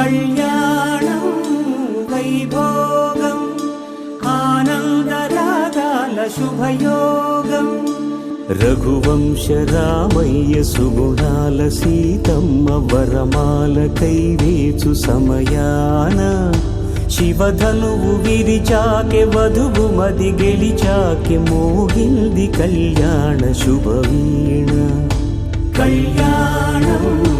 కళ్యాణం వైభోగం ఆనందరాగాల శుభయోగం. రఘువంశ రామయ్య సుగుణాల సీతమ్మ వరమాల కైవేచు సమయాన. శివధనువు విరిచాకె వధువు మది గెలిచాకె మోగింది కళ్యాణ శుభవీణ. కళ్యాణం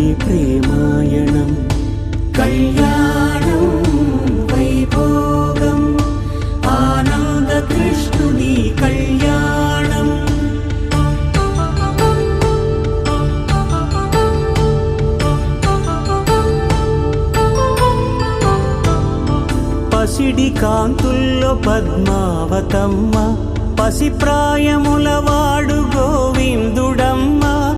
పసిడి కాంతుల్లో పద్మావతమ్మ పసి ప్రాయముల వాడు